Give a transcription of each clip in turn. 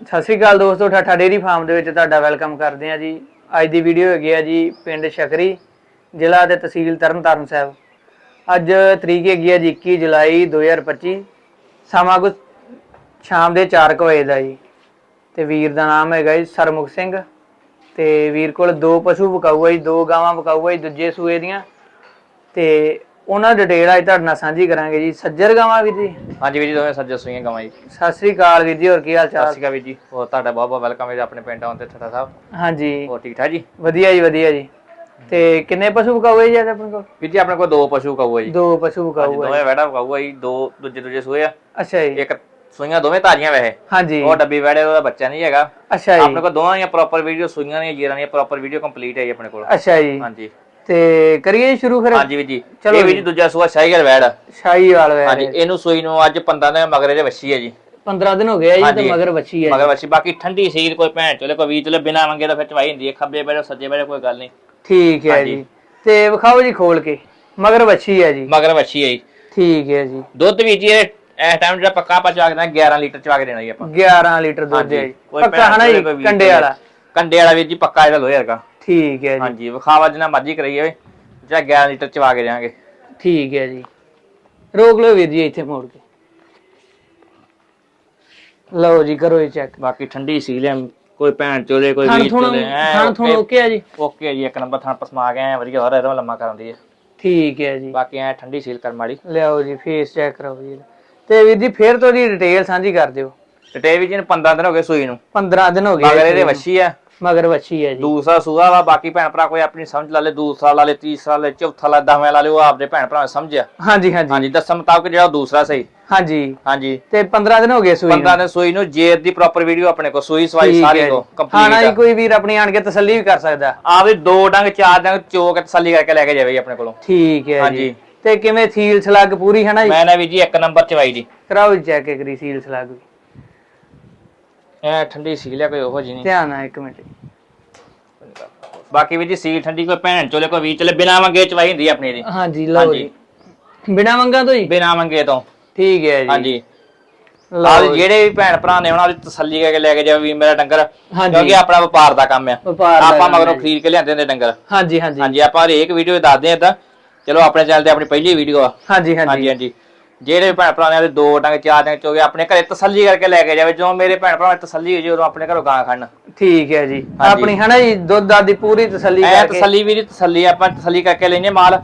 ਸਤਿ ਸ਼੍ਰੀ ਅਕਾਲ ਦੋਸਤੋ, ਠਾਠਾ dairy farm ਦੇ ਵਿੱਚ ਤੁਹਾਡਾ ਵੈਲਕਮ ਕਰਦੇ ਹਾਂ ਜੀ। ਅੱਜ ਦੀ ਵੀਡੀਓ ਹੈਗੀ ਆ ਜੀ ਪਿੰਡ ਸ਼ਕਰੀ, ਜ਼ਿਲ੍ਹਾ ਤੇ ਤਹਿਸੀਲ ਤਰਨਤਾਰਨ ਸਾਹਿਬ। ਅੱਜ ਤਰੀਕ ਹੈਗੀ ਆ ਜੀ 21 ਜੁਲਾਈ 2025 ਸਮਾਂ ਕੁ ਸ਼ਾਮ ਦੇ 4 ਕੁ ਵਜੇ ਦਾ ਜੀ। ਤੇ ਵੀਰ ਦਾ ਨਾਮ ਹੈਗਾ ਜੀ ਸਰਮੁਖ ਸਿੰਘ ਤੇ ਵੀਰ ਕੋਲ ਦੋ ਪਸ਼ੂ ਵਿਕਾਊ ਆ ਜੀ, ਦੋ ਗਾਵਾਂ ਵਿਕਾਊ ਆ ਜੀ, ਦੂਜੇ ਸੂਏ ਦੀਆਂ। ਤੇ ਉਹਨਾਂ ਡਿਟੇਲ ਅੱਜ ਤੁਹਾਡੇ ਨਾਲ ਸਾਂਝੀ ਕਰਾਂਗੇ ਜੀ। ਸੱਜਰ ਗਾਵਾਂ ਵੀਰ ਜੀ। ਹਾਂਜੀ ਵੀਰ ਜੀ ਦੋਵੇਂ ਸੱਜੇ ਸੂਈਆਂ ਗਵਾਂ ਜੀ। ਸਤਿ ਸ੍ਰੀ ਅਕਾਲ ਵੀਰ ਜੀ ਹੋਰ ਕੀ ਹਾਲ ਸਤਿ ਚਾਲ ਸ਼੍ਰੀ ਅਕਾਲ ਵੀਰ ਜੀ ਹੋਰ ਤੁਹਾਡਾ ਬਹੁਤ ਬਹੁਤ ਵੈਲਕਮ ਹੈ ਜੀ ਆਪਣੇ ਪਿੰਡ ਆਉਣ ਤੇ ਠੱਠਾ ਸਾਹਿਬ। ਹਾਂਜੀ। ਹੋਰ ਠੀਕ ਠਾਕ ਜੀ? ਵਧੀਆ ਜੀ ਵਧੀਆ ਜੀ। ਤੇ ਕਿੰਨੇ ਪਸ਼ੂ ਵਿਕਾਊ ਜੀ ਅੱਜ ਆਪਣੇ ਕੋਲ? ਵੀਰ ਜੀ ਆਪਣੇ ਕੋਲ ਦੋ ਪਸ਼ੂ ਕਹੂਆ ਜੀ। ਦੋ ਪਸ਼ੂ ਹੈ ਦੋਵੇਂ ਵੈੜਾ ਕਹੂਆ ਜੀ ਦੋ ਦੂਜੇ ਦੂਜੇ ਸੂਏ ਆ। ਅੱਛਾ ਜੀ। ਇੱਕ ਸੂਈਆਂ ਦੋਵੇਂ ਤਾਜ਼ੀਆਂ ਵੈਸੇ। ਹਾਂਜੀ। ਉਹ ਡੱਬੀ ਵੈੜੇ ਉਹਦਾ ਬੱਚਾ ਨਹੀਂ ਹੈਗਾ। ਅੱਛਾ ਆਪਣੇ ਜੀ ਕੋਲ ਦੋਵਾਂ ਦੀਆਂ ਪ੍ਰੋਪਰ ਵੀਡੀਓ ਸੂਈਆਂ ਦੀਆਂ ਜੀਰਾਂ ਦੀਆਂ ਪ੍ਰੋਪਰ ਵੀਡੀਓ ਕੰਪਲੀਟ ਹੈ ਜੀ ਆਪਣੇ ਕੋਲ। ਅੱਛਾ ਜੀ। ਹਾਂਜੀ। ਤੇ ਕਰੀਏ ਸ਼ੁਰੂ ਫਿਰ? ਹਾਂਜੀ ਵੀਰ ਜੀ। ਚਲੋ ਇਹ ਵੀਰ ਜੀ। ਦੂਜਾ ਸੂਆ ਸ਼ਾਹੀਗਰ ਵੈੜ। ਸ਼ਾਹੀਵਾਲ ਵੇ ਹਾਂਜੀ ਇਹਨੂੰ ਸੂਈ ਨੂੰ ਅੱਜ 15 ਦਿਨ ਮਗਰੇ ਦੇ ਵੱਛੀ ਹੈ ਜੀ। 15 ਦਿਨ ਹੋ ਗਏ ਆ ਜੀ ਤੇ। ਮਗਰ ਬੱਚੀ ਹੈ ਮਗਰ ਵੱਛੀ ਬਾਕੀ ਠੰਡੀ ਸੀਲ ਕੋਈ ਭੈਣ ਚਲੇ ਕੋਈ ਵੀਰ ਚਲੇ ਬਿਨਾ ਮੰਗੇ ਤਾਂ ਫਿਰ ਚਵਾਈ ਹੁੰਦੀ ਹੈ ਖੱਬੇ ਬੈਠੋ ਸੱਜੇ ਬੈਠੋ ਕੋਈ ਗੱਲ ਨਹੀਂ। ਠੀਕ ਹੈ। ਜੀ। ਤੇ ਵਿਖਾਓ ਜੀ ਖੋਲ ਕੇ। ਮਗਰ ਬੱਚੀ ਹੈ ਜੀ। ਮਗਰ ਵੱਛੀ ਹੈ ਜੀ। ਠੀਕ ਹੈ ਜੀ। ਦੁੱਧ ਵੀ ਜੀ ਇਹ ਇਸ ਟਾਈਮ ਜਿਹੜਾ ਪੱਕਾ ਆਪਾਂ ਚਵਾ ਕੇ ਦੇਣਾ 11 ਲੀਟਰ ਚਵਾ ਕੇ ਦੇਣਾ ਜੀ ਆਪਾਂ। 11 ਲੀਟਰ ਦੁੱਧ ਹੈ ਪੱਕਾ ਹਨਾ ਜੀ ਕੰਡੇ। ਵਾਲਾ। ਕੰਡੇ ਵਾਲਾ ਵੀਰ ਜੀ ਪੱਕਾ ਇਹਦਾ ਲੋਹੇ ਵਰਗਾ। ਠੀਕ ਹੈ ਜੀ। ਹਾਂਜੀ ਵਿਖਾਵਾ ਜਿੰਨਾ ਮਰਜ਼ੀ ਕਰਾਈ ਜਾਵੇ ਜਾਂ 11 ਲੀਟਰ ਚਵਾ ਕੇ ਦੇਵਾਂਗੇ ਠੀਕ ਹੈ ਜੀ। ਰੋਕ ਲਓ ਵੀਰ ਜੀ ਇੱਥੇ ਮੋੜ ਕੇ। ਲਓ ਜੀ ਕਰੋ ਇਹ ਚੈੱਕ ਬਾਕੀ ਠੰਡੀ ਸੀਲ ਹੈ ਕੋਈ ਭੈਣ ਚੋਲੇ ਕੋਈ ਥਣ ਵੀਰ ਥੁਣ ਚੋਲੇ ਥਣ ਥੁਣ ਓਕੇ। ਆ ਜੀ। ਓਕੇ ਜੀ ਇੱਕ ਨੰਬਰ ਥਣ ਪਸਮਾ ਕੇ ਐ ਵਧੀਆ ਹੋਰ ਇਹਦਾ ਲੰਮਾ ਕਰਾਂਦੀ ਹੈ ਠੀਕ ਹੈ ਜੀ। ਬਾਕੀ ਐ ਠੰਡੀ ਸੀਲ ਕਰਨ ਵਾਲੀ। ਲਿਆਓ ਜੀ ਫੇਸ ਚੈੱਕ ਕਰੋ ਜੀ ਤੇ ਵੀਰ ਜੀ ਫੇਰ ਤੋਂ ਜੀ ਡਿਟੇਲ ਸਾਂਝੀ ਕਰ ਦਿਓ। ਤੇ ਟੇ ਵੀ ਜੀ ਨੂੰ 15 ਦਿਨ ਹੋ ਗਏ ਸੂਈ ਨੂੰ। 15 ਦਿਨ ਹੋ ਗਏ ਮਗਰ ਇਹਦੇ। ਵੱਛੀ ਆ। ਮਗਰ ਵੱਛੀ ਹੈ ਜੀ। ਦੂਸਰਾ ਸੂਆ ਵਾ ਬਾਕੀ ਭੈਣ ਭਰਾ ਕੋਈ ਆਪਣੀ ਸਮਝ ਲਾ ਲੇ ਦੂਸਰਾ ਲਾ ਲੇ ਤੀਸਰਾ ਲਾ ਲੇ ਚੌਥਾ ਲਾ ਦਸਵਾਂ ਲਾ ਲੇ ਉਹ ਆਪਦੇ ਭੈਣ ਭਰਾ ਸਮਝਿਆ ਹਾਂਜੀ ਹਾਂਜੀ। ਹਾਂਜੀ ਦੱਸਣ ਮੁਤਾਬਕ ਜਿਹੜਾ ਦੂਸਰਾ ਸਹੀ। ਹਾਂਜੀ। ਹਾਂਜੀ। ਤੇ 15 ਦਿਨ ਹੋ ਗਏ ਸੂਈ 15 ਦਿਨ ਸੂਈ ਨੂੰ ਜੇਰ ਦੀ ਪ੍ਰੋਪਰ ਵੀਡੀਓ ਆਪਣੇ ਕੋਲ ਸੂਈ ਸਵਾਈ ਸਾਰੇ ਹੈ ਕੋ ਜੀ। ਹਾਂ ਨਾ ਕੰਪਲੀਟ ਕੋਈ ਵੀਰ ਆਪਣੀ ਆਣ ਕੇ ਤਸੱਲੀ ਵੀ ਕਰ ਸਕਦਾ। ਆ ਵੀ ਦੋ ਡੰਗ ਚਾਰ ਡੰਗ ਚੋਕ ਤਸੱਲੀ ਕਰਕੇ ਲੈ ਕੇ ਜਾਵੇ ਆਪਣੇ ਕੋਲੋਂ। ਠੀਕ ਹੈ ਜੀ। ਹਾਂਜੀ। ਤੇ ਕਿਵੇਂ ਸੀਲ ਸਲੱਗ ਪੂਰੀ ਹੈ ਨਾ ਜੀ? ਮੈਂ ਨਾ ਵੀ ਜੀ ਇੱਕ ਨੰਬਰ ਚਵਾਈ ਜੀ। ਕਰਾਓ ਚੈੱਕ ਕਰੀ ਸੀਲ ਸਲੱਗ ਵੀ। ਐ ਠੰਡੀ ਸੀ ਲਿਆ ਕੋਈ ਉਹੋ ਜੀ ਨਹੀਂ। ਧਿਆਨ ਨਾਲ ਇੱਕ ਮਿੰਟ। ਬਾਕੀ ਵੀ ਜੀ ਸੀ ਠੰਡੀ ਕੋਈ ਭੈਣ ਚੋਲੇ ਕੋਈ ਵੀ ਚਲੇ ਬਿਨਾ ਮੰਗੇ ਚਵਾਈ ਹੁੰਦੀ ਆ ਆਪਣੀ ਦੀ ਹਾਂਜੀ ਲਓ ਹਾਂਜੀ। ਜੀ। ਬਿਨਾ ਮੰਗਾ ਤੋਂ ਜੀ ਬਿਨਾ ਮੰਗੇ ਤੋਂ। ਠੀਕ ਹੈ ਜੀ। ਹਾਂਜੀ। ਲਓ ਜੀ। ਜਿਹੜੇ ਵੀ ਭੈਣ ਭਰਾ ਨੇ ਉਹਨਾਂ ਦੀ ਤਸੱਲੀ ਕਰਕੇ ਲੈ ਕੇ ਜਾਵੇ ਵੀ ਮੇਰਾ ਡੰਗਰ ਹਾਂਜੀ। ਕਿਉਂਕਿ ਆਪਣਾ ਵਪਾਰ ਦਾ ਕੰਮ ਆ। ਵਪਾਰ ਦਾ ਆਪਾਂ ਕੰਮ ਮਗਰੋਂ ਹੈ ਜੀ। ਖਰੀਦ ਕੇ ਲਿਆਂਦੇ ਨੇ ਡੰਗਰ। ਹਾਂਜੀ ਹਾਂਜੀ। ਹਾਂਜੀ ਆਪਾਂ ਹਰੇਕ ਵੀਡੀਓ ਦੱਸਦੇ ਆ ਤਾਂ। ਚਲੋ ਆਪਣੇ ਚੈਨਲ ਤੇ ਆਪਣੀ ਪਹਿਲੀ ਵੀਡੀਓ ਆ। ਹਾਂਜੀ ਹਾਂਜੀ। ਹਾਂਜੀ ਹਾਂਜੀ। ਜਿਹੜੇ ਭੈਣ ਭਰਾ ਨੇ ਉਹਦੇ ਦੋ ਡੰਗ ਚਾਰ ਡੰਗ ਚੋਗੇ ਆਪਣੇ ਘਰੇ ਤਸੱਲੀ ਕਰਕੇ ਲੈ ਕੇ ਜਾਵੇ ਜੋ ਮੇਰੇ ਭੈਣ ਭਰਾ ਨੂੰ ਤਸੱਲੀ ਹੋ ਜੀ ਉਦੋਂ ਆਪਣੇ ਘਰੋਂ ਗਾਂ ਖੜਨ। ਠੀਕ ਹੈ ਜੀ। ਹਾਂਜੀ। ਆਪਣੀ ਹੈ ਨਾ ਜੀ ਦੁੱਧ ਦਾ ਦੀ ਪੂਰੀ ਤਸੱਲੀ ਐ ਕਰਕੇ। ਤਸੱਲੀ ਵੀ ਦੀ ਤਸੱਲੀ ਆਪਾਂ ਤਸੱਲੀ ਕਰਕੇ ਲੈਨੇ ਮਾਲ।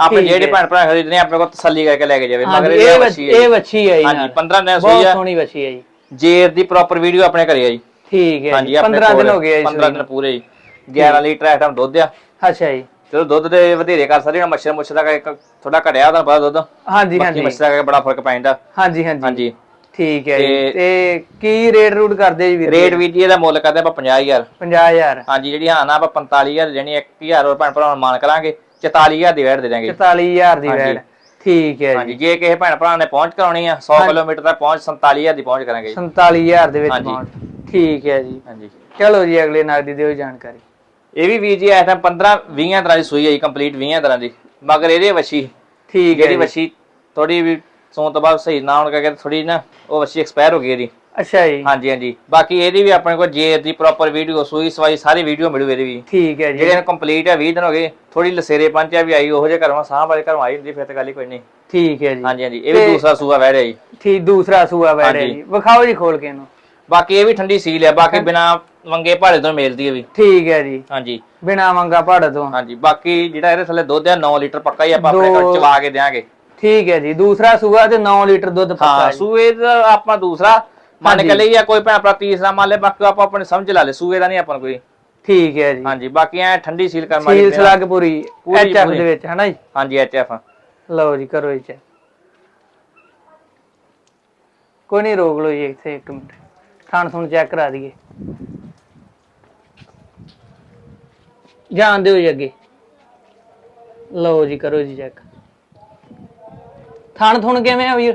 ਆਪਣੇ ਠੀਕ ਜਿਹੜੇ ਹੈ। ਭੈਣ ਭਰਾ ਖਰੀਦਨੇ ਆਪਣੇ ਕੋਲ ਤਸੱਲੀ ਕਰਕੇ ਲੈ ਕੇ ਜਾਵੇ। ਹਾਂਜੀ ਮਗਰ ਇਹ ਇਹ ਵੱਛ- ਹੈ ਇਹ ਜੀ। ਵੱਛੀ ਹੈ ਜੀ ਹਾਂਜੀ ਨਾਲ। 15 ਦਿਨ ਬਹੁਤ ਸੂਈ ਆ। ਸੋਹਣੀ ਵੱਛੀ ਹੈ ਜੀ। ਜੇਰ ਦੀ ਪ੍ਰੋਪਰ ਵੀਡੀਓ ਆਪਣੇ ਘਰੇ ਆ ਜੀ। ਠੀਕ ਹੈ ਜੀ ਆਪਣੇ 15 ਦਿਨ ਹੋ ਗਏ ਆ ਜੀ 15 ਦਿਨ ਪੂਰੇ ਜੀ। 11 ਲੀਟਰ ਟਾਈਮ ਦੁੱਧ ਆ। ਅੱਛਾ ਜੀ। ਚਲੋ ਦੁੱਧ ਦੇ ਵਧੇਰੇ ਕਰ ਸਕਦੇ ਹਾਂ ਮੱਛਰ ਮੁੱਛਰ ਦਾ ਇੱਕ ਥੋੜਾ ਘਟਿਆ ਉਹਦਾ ਪਤਾ ਦੁੱਧ। ਹਾਂਜੀ ਹਾਂਜੀ। ਮੱਛਰ ਦਾ ਬੜਾ ਫ਼ਰਕ ਪੈ ਜਾਂਦਾ। ਹਾਂਜੀ ਹਾਂਜੀ। ਹਾਂਜੀ। ਠੀਕ ਹੈ ਜੀ। ਤੇ- ਕੀ ਰੇਟ ਰੂਟ ਕਰਦੇ ਜੀ ਵੀਰ ਰੇਟ ਵੀ ਜੀ ਇਹਦਾ ਮੁੱਲ ਕਰਦੇ ਆਪਾਂ 50000 50000 ਹਾਂਜੀ ਜਿਹੜੀ ਹਾਂ ਨਾ ਆਪਾਂ 45000 ਦੇਣੀ 1000 ਹੋਰ ਭੈਣ ਭਰਾ ਨੂੰ ਮਾਨ ਕਰਾਂਗੇ 44000 ਦੀ ਵੈਟ ਦੇ ਦਾਂਗੇ 44000 ਦੀ। ਰੇਟ ਠੀਕ ਹੈ ਹਾਂਜੀ ਜੀ। ਜੇ ਕਿਸੇ ਭੈਣ ਭਰਾ ਨੇ ਪਹੁੰਚ ਕਰਾਉਣੀ ਆ 100 ਕਿਲੋਮੀਟਰ ਤੱਕ ਪਹੁੰਚ 47000 ਦੀ ਪਹੁੰਚ ਕਰਾਂਗੇ ਜੀ। 47000 ਦੇ ਵਿੱਚ। ਪਹੁੰਚ। ਠੀਕ ਹੈ ਜੀ। ਹਾਂਜੀ। ਚਲੋ ਜੀ ਅਗਲੇ ਨਾਗ ਦੀ ਦਿਓ ਜਾਣਕਾਰੀ। ਇਹ ਵੀ ਵੀਰ ਜੀ ਐ ਤਾਂ 15 20 ਤਰ੍ਹਾਂ ਦੀ ਸੂਈ ਹੈ ਜੀ ਕੰਪਲੀਟ 20 ਤਰ੍ਹਾਂ ਦੀ। ਮਗਰ ਇਹਦੇ ਵੱਛੀ ਠੀਕ ਹੈ ਜਿਹੜੀ ਜੀ। ਵੱਛੀ ਥੋੜੀ ਵੀ ਸੌਣ ਤੋਂ ਬਾਅਦ ਸਹੀ ਨਾ ਹੋਣ ਕਰਕੇ ਥੋੜੀ ਨਾ ਉਹ ਵੱਛੀ ਐਕਸਪਾਇਰ ਹੋ ਗਈ ਇਹਦੀ। ਅੱਛਾ ਜੀ। ਹਾਂਜੀ ਹਾਂਜੀ। ਬਾਕੀ ਇਹਦੀ ਵੀ ਆਪਣੇ ਕੋਲ ਜੇ ਦੀ ਪ੍ਰੋਪਰ ਵੀਡੀਓ ਸੂਈ ਸਵਾਈ ਸਾਰੀ ਵੀਡੀਓ ਮਿਲੂ ਇਹਦੀ ਵੀ। ਠੀਕ ਹੈ ਜੀ। ਜਿਹੜੇ ਕੰਪਲੀਟ ਹੈ 20 ਦਿਨ ਹੋ ਗਏ ਥੋੜੀ ਲਸੇਰੇ ਪੰਚਿਆ ਵੀ ਆਈ ਉਹੋ ਜਿਹੇ ਘਰੋਂ ਸਾਹ ਵਾਲੇ ਘਰੋਂ ਆਈ ਹੁੰਦੀ ਫਿਰ ਤਾਂ ਗੱਲ ਹੀ ਕੋਈ ਨਹੀਂ। ਠੀਕ ਹੈ ਜੀ। ਹਾਂਜੀ ਹਾਂਜੀ। ਇਹ ਵੀ ਦੂਸਰਾ ਸੂਆ ਵਹਿ ਰਿਹਾ ਜੀ। ਠੀਕ ਦੂਸਰਾ ਸੂਆ ਬੈਠੇ ਹਾਂਜੀ। ਜੀ। ਵਿਖਾਓ ਜੀ ਖੋਲ ਕੇ ਇਹਨੂੰ। ਬਾਕੀ ਇਹ ਵੀ ਠੰਡੀ ਸੀਲ ਹੈ ਬਾਕੀ ਬਿਨਾ ਮੰਗੇ ਭਾੜੇ ਤੋਂ ਮਿਲਦੀ ਹੈ ਵੀ। ਠੀਕ ਹੈ ਜੀ। ਹਾਂਜੀ। ਬਿਨਾ ਮੰਗਾ ਪੜ ਤੋਂ। ਹਾਂਜੀ ਬਾਕੀ ਜਿਹੜਾ ਇਹਦੇ ਥੱਲੇ ਦੁੱਧ ਹੈ 9 ਲੀਟਰ ਪੱਕਾ ਹੀ ਆਪਾਂ ਆਪਣੇ ਘਰ ਚਵਾ ਕੇ ਦੇਾਂਗੇ ਠੀਕ ਹੈ ਜੀ ਦੂਸਰਾ ਸੂਆ ਤੇ 9 ਲੀਟਰ ਦੁੱਧ ਪੱਕਾ ਹਾਂ ਸੂਏ ਦਾ ਆਪਾਂ ਦੂਸਰਾ ਮੰਨ। ਕੇ ਲਈ ਜਾਂ ਕੋਈ ਭੈਣ ਭਰਾ ਤੀਸਰਾ ਮੰਨ ਲੈ ਬਾਕੀ ਆਪਾਂ ਆਪਣੇ ਸਮਝ ਲਾ ਲੈ ਸੂਏ ਦਾ ਨਹੀਂ ਆਪਾਂ ਕੋਈ। ਠੀਕ ਹੈ ਜੀ। ਹਾਂਜੀ ਬਾਕੀ ਐ ਠੰਡੀ ਸੀਲ ਕਰਨ ਸੀਲ ਬਿਨਾਂ- ਸਲੱਗ ਪੂਰੀ ਪੂਰੀ- ਐਚਐਫ। ਦੇ ਵਿੱਚ ਹੈ ਨਾ ਜੀ? ਹਾਂਜੀ ਐਚਐਫ ਲਓ ਜੀ ਕਰੋ ਜੀ ਕੋਈ ਨਹੀਂ ਰੋਕ ਲਓ ਜੀ ਇੱਥੇ ਇੱਕ ਮਿੰਟ। ਥਾਣ ਥੁਣ ਚੈੱਕ ਕਰਾ ਦਈਏ। ਜਾਣ ਦਿਓ ਜੀ ਅੱਗੇ। ਲਓ ਜੀ ਕਰੋ ਜੀ ਚੈੱਕ ਥਾਣ ਥੁਣ ਕਿਵੇਂ ਆ ਵੀਰ?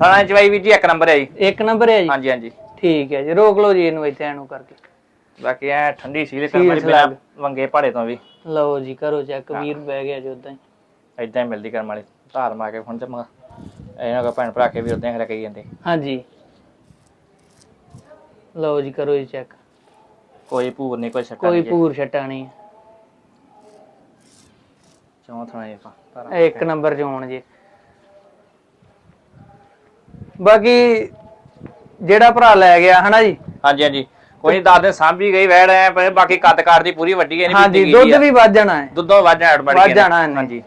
ਥਾਣਾ ਚਵਾਈ ਵੀ ਜੀ ਇੱਕ ਨੰਬਰ ਹੈ ਜੀ। ਇੱਕ ਨੰਬਰ ਹੈ ਜੀ? ਹਾਂਜੀ ਹਾਂਜੀ। ਠੀਕ ਹੈ ਜੀ ਰੋਕ ਲਓ ਜੀ ਇਹਨੂੰ ਇੱਥੇ ਐਨੂੰ ਕਰਕੇ। ਬਾਕੀ ਐ ਠੰਡੀ ਸੀਲ ਸੀਲ ਵਾਲੀ ਬਿਨਾਂ। ਵੰਗੇ ਭਾੜੇ ਤੋਂ ਵੀ। ਲਓ ਜੀ ਕਰੋ ਚੈੱਕ ਵੀਰ ਬਹਿ ਗਿਆ ਜੀ ਉਦਾਂ ਹੀ। ਇਦਾਂ ਹੀ ਮਿਲਦੀ ਕਰਨ ਵਾਲੀ। ਧਾਰ ਮਾ ਕੇ ਹੁਣ ਤੇ ਮਾ ਇਹਨਾਂ ਕੋ ਭੈਣ ਭਰਾ ਕੇ ਵੀ ਉਦਾਂ ਹੀ ਕਹੀ ਜਾਂਦੇ। ਹਾਂਜੀ। ਲਓ ਜੀ ਕਰੋ ਜੀ ਚੈੱਕ ਕੋਈ ਭੂਰ ਨਹੀਂ ਕੋਈ ਛੱਟਾ ਕੋਈ। ਪੂਰ ਛਟਾ ਨਹੀਂ। ਚੌਥਾ ਇਹ ਪਾ ਇਹ ਇੱਕ ਨੰਬਰ ਚ ਹੋਣ ਜੀ। ਬਾਕੀ ਜਿਹੜਾ ਭਰਾ ਲੈ ਗਿਆ ਹਨਾ ਜੀ? ਹਾਂਜੀ ਹਾਂਜੀ। ਕੋਈ ਨਹੀਂ ਦੱਸ ਦੇ ਸਾਂਭੀ ਗਈ ਵੈੜ ਐ ਪਰ ਬਾਕੀ ਕੱਦ ਕਾਰ ਦੀ ਪੂਰੀ ਵੱਡੀ ਹੈ ਨਹੀਂ ਹਾਂਜੀ ਦੁੱਧ ਵੀ ਵੱਧ ਜਾਣਾ ਹੈ ਦੁੱਧੋਂ ਵੱਧ ਜਾਣਾ ਆਟੋਮੈਟਿਕ ਵੱਧ ਜਾਣਾ ਇਹਨੇ। ਹਾਂਜੀ।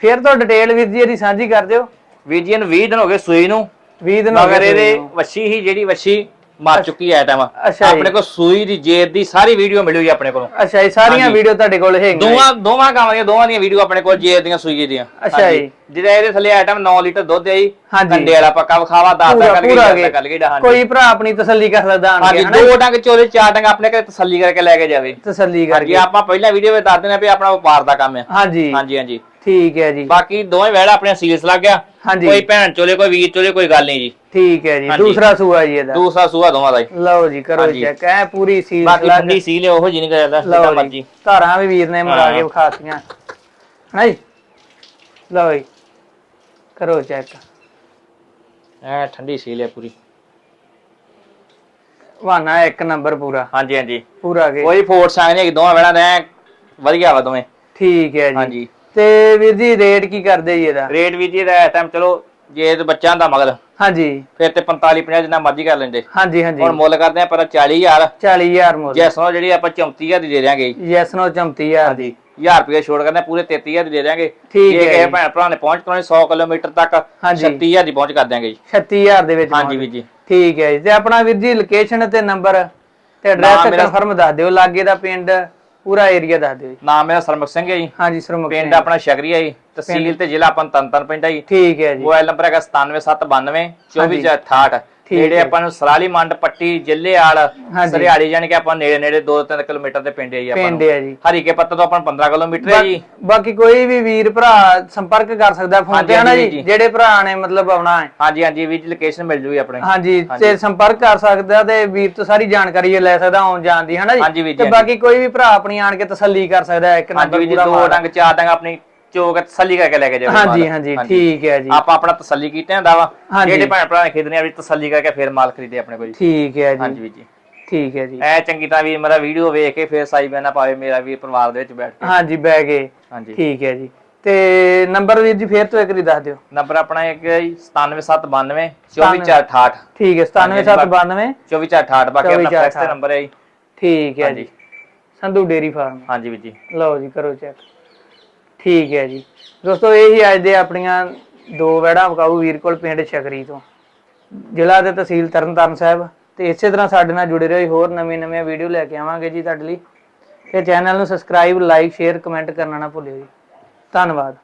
ਫਿਰ ਤੋਂ ਡਿਟੇਲ ਵੀਰ ਜੀ ਇਹਦੀ ਸਾਂਝੀ ਕਰ ਦਿਓ। ਵੀਰ ਜੀ ਨੂੰ 20 ਦਿਨ ਹੋ ਗਏ ਸੂਈ ਨੂੰ। 20 ਦਿਨ ਮਗਰ ਇਹਦੇ। ਵੱਛੀ ਹੀ ਜਿਹੜੀ ਵੱਛੀ ਮਰ ਚੁੱਕੀ ਹੈ ਟਾਈਮ। ਆਪਣੇ ਕੋਲ ਸੂਈ ਦੀ ਜੇਰ ਦੀ ਸਾਰੀ ਵੀਡੀਓ ਮਿਲੂਗੀ ਆਪਣੇ ਕੋਲੋਂ ਅੱਛਾ ਇਹ ਸਾਰੀਆਂ। ਵੀਡੀਓ ਤੁਹਾਡੇ ਕੋਲ ਹੈਗੀਆਂ। ਦੋਵਾਂ ਦੋਵਾਂ ਗਾਵਾਂ ਦੀਆਂ ਦੋਵਾਂ ਦੀਆਂ ਵੀਡੀਓ ਆਪਣੇ ਕੋਲ ਜੇਰ ਦੀਆਂ ਸੂਈ ਦੀਆਂ ਅੱਛਾ। ਜੀ। ਜਿਹਦਾ ਇਹਦੇ ਥੱਲੇ ਆਈਟਮ 9 ਲੀਟਰ ਦੁੱਧ ਹੈ ਜੀ। ਕੰਡੇ ਵਾਲਾ ਪੱਕਾ ਵਿਖਾਵਾ ਪੂਰਾ ਕਰਕੇ ਦੱਸਦਾ ਕਰਕੇ ਹਾਂਜੀ ਕੋਈ ਭਰਾ ਆਪਣੀ ਤਸੱਲੀ ਕਰ ਸਕਦਾ ਆਣ ਕੇ? ਦੋ ਡੰਗ ਚੋਲੇ ਚਾਰ ਡੰਗ ਆਪਣੇ ਘਰੇ ਤਸੱਲੀ ਕਰਕੇ ਲੈ ਕੇ ਜਾਵੇ ਤਸੱਲੀ ਕਰਕੇ ਆਪਾਂ ਪਹਿਲਾਂ ਵੀਡੀਓ ਵਿੱਚ ਦੱਸ ਦਿੰਦੇ ਆ ਵੀ ਆਪਣਾ ਵਪਾਰ ਦਾ ਕੰਮ ਹੈ ਹਾਂਜੀ ਹਾਂਜੀ ਹਾਂਜੀ ਠੀਕ ਹੈ ਜੀ। ਬਾਕੀ ਦੋਵੇਂ ਵੈੜਾ ਆਪਣੇ ਸੀਲਸ ਲੱਗ ਗਿਆ। ਹਾਂਜੀ। ਕੋਈ ਭੈਣ ਚੋਲੇ ਕੋਈ ਵੀਰ ਚੋਲੇ ਕੋਈ ਗੱਲ ਨਹੀਂ ਜੀ। ਠੀਕ ਹੈ ਜੀ। ਦੂਸਰਾ ਸੂਆ ਜੀ ਇਹਦਾ। ਦੂਸਰਾ ਸੂਆ ਦੋਵਾਂ ਦਾ ਜੀ ਲਓ ਜੀ ਕਰੋ। ਚੈੱਕ ਐ ਪੂਰੀ ਸੀਲ ਬਾਕੀ ਠੰਡੀ ਸੀਲ ਉਹ ਜੀ ਨਹੀਂ ਕਰਦਾ ਜਿੱਦਾਂ ਮਰਜ਼ੀ ਜੀ। ਧਾਰਾਂ ਵੀ ਵੀਰ ਨੇ ਮਰਾ ਕੇ ਹਾਂ। ਵਿਖਾਤੀਆਂ। ਹਨਾ ਜੀ? ਲਓ ਜੀ। ਕਰੋ ਚੈੱਕ ਐ ਠੰਡੀ ਸੀਲ ਹੈ ਪੂਰੀ। ਵਾਨਾ ਇੱਕ ਨੰਬਰ ਪੂਰਾ। ਹਾਂਜੀ ਹਾਂਜੀ। ਪੂਰਾ ਕੇ। ਕੋਈ ਫੋਰਸ ਆ ਨਹੀਂ ਦੋਵਾਂ ਵੈੜਾ ਦੇ ਵਧੀਆ ਵਾ ਦੋਵੇਂ। ਠੀਕ ਹੈ ਜੀ। ਹਾਂਜੀ। ਤੇ ਵੀਰ ਜੀ ਰੇਟ ਕੀ ਕਰਦੇ ਜੀ ਇਹਦਾ? ਰੇਟ ਵੀ ਜੀ ਦਾ ਟਾਈਮ ਚਲੋ ਜੇ ਤੇ ਬੱਚਿਆਂ ਦਾ ਮਗਰ ਹਾਂਜੀ। ਫਿਰ ਤੇ 45 50 ਜਿੰਨਾ ਮਰਜ਼ੀ ਕਰ ਲੈਂਦੇ। ਹਾਂਜੀ ਹਾਂਜੀ। ਹੁਣ ਮੁੱਲ ਕਰਦੇ ਆ ਪਰ 40000 40000 ਮੁੱਲ। ਜੇ ਸੋ ਜਿਹੜੀ ਆਪਾਂ 34000 ਦੀ ਦੇ ਦਿਆਂਗੇ। ਜੀ। ਯੈਸ ਨੋ 34000 ਹਾਂਜੀ 1000 ਰੁਪਏ ਛੋੜ ਕਰਦੇ ਆ, ਪੂਰੇ 33000 ਦੀ ਦੇ ਦਿਆਂਗੇ। ਠੀਕ ਹੈ ਜੀ। ਭੈਣ ਭਰਾ ਨੇ ਪਹੁੰਚ ਕਰਾਉਣੀ 100 ਕਿਲੋਮੀਟਰ ਤੱਕ ਹਾਂਜੀ। 36000 ਦੀ ਪਹੁੰਚ ਕਰ ਦਿਆਂਗੇ ਜੀ। 36000 ਦੇ ਵਿੱਚ ਹਾਂਜੀ। ਵੀਰ ਜੀ। ਠੀਕ ਹੈ ਜੀ। ਤੇ ਆਪਣਾ ਵੀਰ ਜੀ ਲੋਕੇਸ਼ਨ ਤੇ ਨੰਬਰ ਤੇ ਐਡਰੈਸ ਕਨਫਰਮ ਦੱਸ ਦਿਓ ਲਾਗੇ ਦਾ ਪਿੰਡ। ਪੂਰਾ ਏਰੀਆ ਦੱਸ ਦਿਓ ਜੀ। ਨਾਮ ਮੇਰਾ ਸਰਮਕ ਸਿੰਘ ਹੈ ਜੀ। ਹਾਂਜੀ ਸਰਮੁਖ ਪਿੰਡ। ਆਪਣਾ ਸ਼ਗਰੀ ਹੈ ਜੀ ਤਹਿਸੀਲ ਤੇ ਜ਼ਿਲ੍ਹਾ ਆਪਾਂ ਤਨਤਨ ਪਿੰਡ ਹੈ ਜੀ। ਠੀਕ ਹੈ ਜੀ। ਮੋਬਾਈਲ ਨੰਬਰ ਹੈਗਾ 97792 2468 ਹੈ। ਆਪਾਂ ਨੂੰ ਸਰਾਲੀ ਮੰਡ ਪੱਟੀ ਜ਼ਿਲ੍ਹੇਵਾਲ ਹਾਂਜੀ। ਸਰਿਆੜੀ ਜਾਣੀ ਕਿ ਆਪਾਂ ਨੇੜੇ ਨੇੜੇ 2-3 ਕਿਲੋਮੀਟਰ ਦੇ ਪਿੰਡ ਹੈ ਜੀ ਆਪਾਂ ਪਿੰਡ ਨੂੰ ਹੈ ਜੀ ਹਰੀਕੇ ਪੱਤਾ ਤੋਂ ਆਪਾਂ ਨੂੰ 15 ਕਿਲੋਮੀਟਰ ਹੈ ਜੀ ਬਾਕੀ ਕੋਈ ਵੀ ਵੀਰ ਭਰਾ ਸੰਪਰਕ ਕਰ ਸਕਦਾ ਫੋਨ ਤੇ ਹਨਾ ਜੀ। ਜਿਹੜੇ ਭਰਾ ਨੇ ਮਤਲਬ ਆਉਣਾ ਹੈ ਹਾਂਜੀ ਹਾਂਜੀ ਵੀ ਲੋਕੇਸ਼ਨ ਮਿਲ ਜੂਗੀ ਆਪਣੇ ਹਾਂਜੀ। ਤੇ ਸੰਪਰਕ ਕਰ ਸਕਦਾ ਤੇ ਵੀਰ ਤੋਂ ਸਾਰੀ ਜਾਣਕਾਰੀ ਲੈ ਸਕਦਾ ਆਉਣ ਜਾਣ ਦੀ ਹਨਾ ਜੀ ਤੇ ਬਾਕੀ ਕੋਈ ਵੀ ਭਰਾ ਆਪਣੀ ਆਣ ਕੇ ਤਸੱਲੀ ਕਰ ਸਕਦਾ ਇੱਕ ਹਾਂਜੀ ਨੰਬਰ ਪੂਰਾ ਦੋ। ਡੰਗ ਚਾਰ ਡੰਗ ਆਪਣੀ ਚੋਕ ਤਸੱਲੀ ਕਰਕੇ ਲੈ ਕੇ ਜਾਵੇ ਹਾਂਜੀ ਹਾਂਜੀ ਠੀਕ ਹੈ ਜੀ। ਆਪਾਂ ਆਪਣਾ ਤਸੱਲੀ ਕੀਤੇ ਹੁੰਦਾ ਵਾ। ਹਾਂਜੀ। ਜਿਹੜੇ ਭੈਣ ਭਰਾ ਨੇ ਖਰੀਦਣੇ ਆ ਵੀ ਤਸੱਲੀ ਕਰਕੇ ਫਿਰ ਮਾਲ ਖਰੀਦੇ ਆਪਣੇ ਕੋਲ ਠੀਕ ਹੈ ਹਾਂਜੀ ਜੀ ਵੀਰ ਜੀ। ਠੀਕ ਹੈ ਜੀ। ਐ ਚੰਗੀ ਤਰ੍ਹਾਂ ਵੀ ਮੇਰਾ ਵੀਡੀਓ ਵੇਖ ਕੇ ਫਿਰ ਸਾਈ ਬੈਨਾ ਪਾਵੇ ਮੇਰਾ ਵੀ ਪਰਿਵਾਰ ਦੇ ਵਿੱਚ ਬੈਠ ਕੇ। ਹਾਂਜੀ ਬਹਿ ਗਏ ਹਾਂਜੀ। ਠੀਕ ਹੈ ਜੀ। ਤੇ ਨੰਬਰ ਵੀਰ ਜੀ ਫੇਰ ਤੋਂ ਇੱਕ ਵਾਰੀ ਦੱਸ ਦਿਓ। ਨੰਬਰ ਆਪਣਾ ਇੱਕ ਹੈ ਜੀ 97792 24468 ਠੀਕ ਹੈ 97792 24468 ਬਾਕੀ ਆਪਣਾ 2468 ਫੈਕਸ ਤੇ ਨੰਬਰ ਹੈ ਜੀ। ਠੀਕ ਹੈ ਹਾਂਜੀ। ਜੀ ਸੰਧੂ ਡੇਰੀ ਫਾਰਮ। ਹਾਂਜੀ ਵੀਰ ਜੀ। ਲਓ ਜੀ ਕਰੋ ਚੈੱਕ। ਠੀਕ ਹੈ ਜੀ। ਦੋਸਤੋ, ਇਹ ਹੀ ਅੱਜ ਦੇ ਆਪਣੀਆਂ ਦੋ ਵੈੜਾਂ ਵਿਕਾਊ ਵੀਰ ਕੋਲ ਪਿੰਡ ਛਕਰੀ ਤੋਂ। ਜ਼ਿਲ੍ਹਾ ਤੇ ਤਹਿਸੀਲ ਤਰਨਤਾਰਨ ਸਾਹਿਬ। ਤੇ ਇਸੇ ਤਰ੍ਹਾਂ ਸਾਡੇ ਨਾਲ ਜੁੜੇ ਰਹੋ ਹੋਰ ਨਵੀਂ ਨਵੀਆਂ ਵੀਡੀਓ ਲੈ ਕੇ ਆਵਾਂਗੇ ਜੀ ਤੁਹਾਡੇ ਲਈ। ਤੇ ਚੈਨਲ ਨੂੰ ਸਬਸਕ੍ਰਾਈਬ ਲਾਈਕ ਸ਼ੇਅਰ ਕਮੈਂਟ ਕਰਨਾ ਨਾ ਭੁੱਲਿਓ ਜੀ। ਧੰਨਵਾਦ।